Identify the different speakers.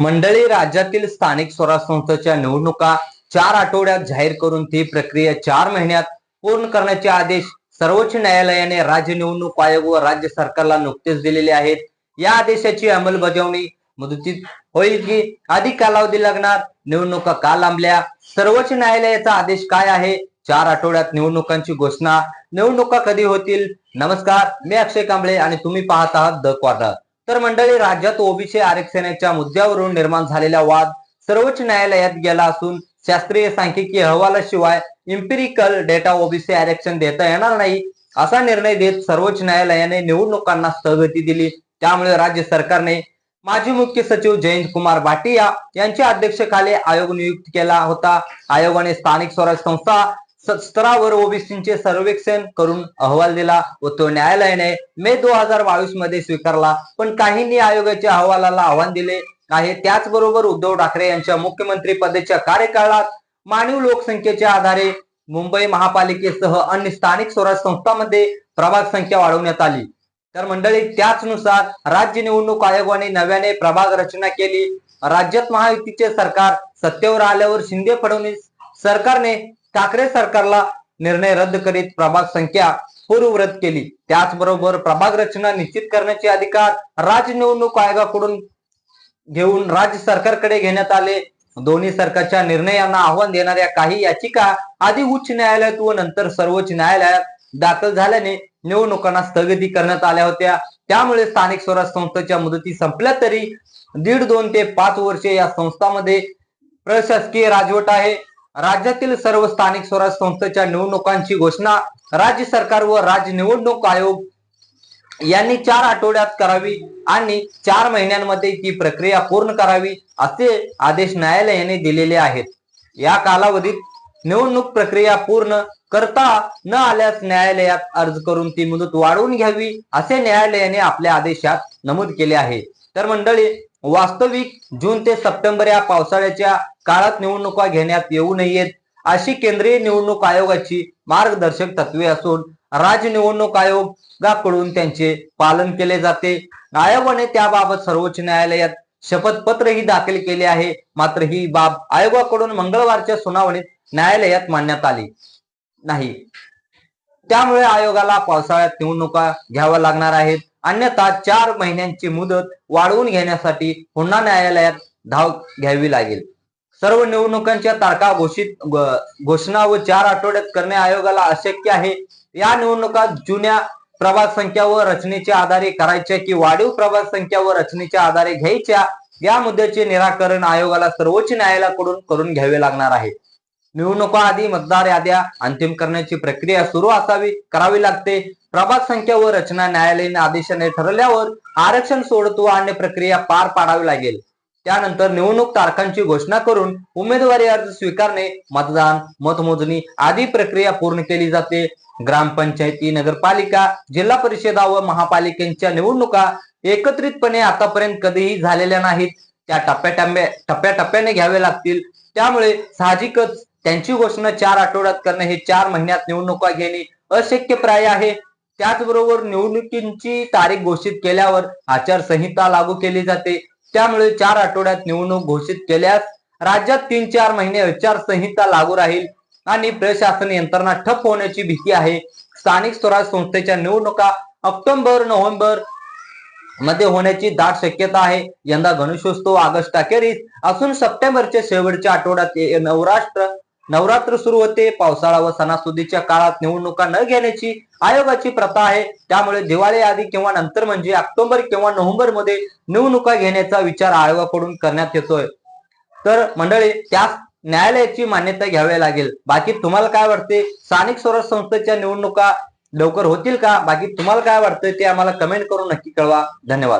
Speaker 1: मंडळी राज्यातील स्थानिक स्वराज्य संस्थेच्या निवडणुका चार आठवड्यात जाहीर करून ती प्रक्रिया चार महिन्यात पूर्ण करण्याचे आदेश सर्वोच्च न्यायालयाने राज्य निवडणूक आयोग व राज्य सरकारला नुकतेच दिलेले आहेत. या आदेशाची अंमलबजावणी मुदतीत होईल की अधिक कालावधी लागणार? निवडणुका का लांबल्या? सर्वोच्च न्यायालयाचा आदेश काय आहे? चार आठवड्यात निवडणुकांची घोषणा. निवडणुका कधी होतील? नमस्कार मी अक्षय कांबळे आणि तुम्ही पाहत आहात द क्वार्टर. तर मंडळी राज्यात ओबीसी आरक्षणाच्या मुद्द्यावरून निर्माण झालेला वाद सर्वोच्च न्यायालयात गेला असून शास्त्रीय सांख्यिकी अहवालाशिवाय इम्पिरिकल डेटा ओबीसी आरक्षण देता येणार नाही असा निर्णय देत सर्वोच्च न्यायालयाने निवडणुकांना स्थगिती दिली. त्यामुळे राज्य सरकारने माजी मुख्य सचिव जयंत कुमार भाटिया यांच्या अध्यक्षतेखाली आयोग नियुक्त केला होता. आयोगाने स्थानिक स्वराज्य संस्था स्तरावर ओबीसीचे सर्वेक्षण करून अहवाल दिला व तो न्यायालयाने मे दोन हजार बावीसमध्ये स्वीकारला. पण काहींनी आयोगाच्या अहवालाला आव्हान दिले आहे. त्याचबरोबर उद्धव ठाकरे यांच्या मुख्यमंत्री पदाच्या कार्यकाळात मानव लोकसंख्येच्या आधारे मुंबई महापालिकेसह अन्य स्थानिक स्वराज्य संस्थांमध्ये प्रभाग संख्या वाढवण्यात आली. तर मंडळी त्याचनुसार राज्य निवडणूक आयोगाने नव्याने प्रभाग रचना केली. राज्यात महायुतीचे सरकार सत्तेवर आल्यावर शिंदे फडणवीस सरकारने ठाकरे सरकारला निर्णय रद्द करीत प्रभाग संख्या पूर्वव्रत केली. त्याचबरोबर प्रभाग रचना निश्चित करण्याचे अधिकार राज्य निवडणूक आयोगाकडून घेऊन राज्य सरकारकडे घेण्यात आले. दोन्ही सरकारच्या निर्णयांना आव्हान देणाऱ्या काही याचिका आधी उच्च न्यायालयात व नंतर सर्वोच्च न्यायालयात दाखल झाल्याने निवडणुकांना स्थगिती करण्यात आल्या होत्या. त्यामुळे स्थानिक स्वराज्य संस्थेच्या मुदती संपल्या तरी दीड दोन ते पाच वर्षे या संस्थांमध्ये प्रशासकीय राजवट आहे. राज्यातील सर्व स्थानिक स्वराज्य संस्थेच्या निवडणुकांची घोषणा राज्य सरकार व राज्य निवडणूक आयोग यांनी चार आठवड्यात करावी आणि चार महिन्यांमध्ये ती प्रक्रिया पूर्ण करावी असे आदेश न्यायालयाने दिलेले आहेत. या कालावधीत निवडणूक प्रक्रिया पूर्ण करता न आल्यास न्यायालयात अर्ज करून ती मुदत वाढवून घ्यावी असे न्यायालयाने आपल्या आदेशात नमूद केले आहे. तर मंडळी वास्तविक जून ते सप्टेंबर या पावसाळ्याच्या काळात निवडणुका घेण्यात येऊ नयेत अशी केंद्रीय निवडणूक आयोगाची मार्गदर्शक तत्वे असून राज्य निवडणूक आयोगाकडून त्यांचे पालन केले जाते. आयोगाने त्याबाबत सर्वोच्च न्यायालयात शपथपत्रही दाखल केले आहे. मात्र ही बाब आयोगाकडून मंगळवारच्या सुनावणीत न्यायालयात मांडण्यात आली नाही. त्यामुळे आयोगाला पावसाळ्यात निवडणुका घ्याव्या लागणार आहेत. अन्यथा चार महिन्यांची मुदत वाढवून घेण्यासाठी पुन्हा न्यायालयात धाव घ्यावी लागेल. सर्व निवडणुकांच्या तारखा घोषित घोषणा व चार आठवड्यात करणे आयोगाला अशक्य आहे. या निवडणुका जुन्या प्रभाग संख्या व रचनेच्या आधारे करायच्या की वाढीव प्रभाग संख्या व रचनेच्या आधारे घ्यायच्या या मुद्द्याचे निराकरण आयोगाला सर्वोच्च न्यायालयाकडून करून घ्यावे लागणार आहे. निवडणुका आधी मतदार याद्या अंतिम करण्याची प्रक्रिया सुरू असावी करावी लागते. प्रभाग संख्या व रचना न्यायालयीन आदेशाने ठरल्यावर आरक्षण सोडतो आणि प्रक्रिया पार पाडावी लागेल. त्यानंतर निवडणूक तारखांची घोषणा करून उमेदवारी अर्ज स्वीकारणे मतदान मतमोजणी आदी प्रक्रिया पूर्ण केली जाते. ग्रामपंचायती नगरपालिका जिल्हा परिषदा व महापालिकेच्या निवडणुका एकत्रितपणे आतापर्यंत कधीही झालेल्या नाहीत. त्या टप्प्याटप्प्या टप्प्याटप्प्याने घ्यावे लागतील. त्यामुळे साहजिकच त्यांची घोषणा चार आठवड्यात करणे हे चार महिन्यात निवडणुका घेणे अशक्य प्राय आहे. त्याचबरोबर निवडणुकींची तारीख घोषित केल्यावर आचारसंहिता लागू केली जाते. त्यामुळे चार आठवड्यात निवडणूक घोषित केल्यास राज्यात तीन चार महिने आचारसंहिता लागू राहील आणि प्रशासन यंत्रणा ठप होण्याची भीती आहे. स्थानिक स्वराज संस्थेच्या निवडणुका ऑक्टोबर नोव्हेंबरमध्ये होण्याची दाट शक्यता आहे. यंदा गणेशोत्सव ऑगस्ट अखेरीस असून सप्टेंबरच्या शेवटच्या आठवड्यात नवराष्ट्र नवरात्र सुरू होते पावसाळा व सणासुदीच्या काळात निवडणुका न घेण्याची आयोगाची प्रथा आहे. त्यामुळे दिवाळी आधी किंवा नंतर म्हणजे ऑक्टोबर किंवा नोव्हेंबरमध्ये निवडणुका घेण्याचा विचार आयोगाकडून करण्यात येतोय. तर मंडळी त्या न्यायालयाची मान्यता घ्यावी लागेल. बाकी तुम्हाला काय वाटते? स्थानिक स्वराज्य संस्थेच्या निवडणुका लवकर होतील का? बाकी तुम्हाला काय वाटतंय ते आम्हाला कमेंट करून नक्की कळवा. धन्यवाद.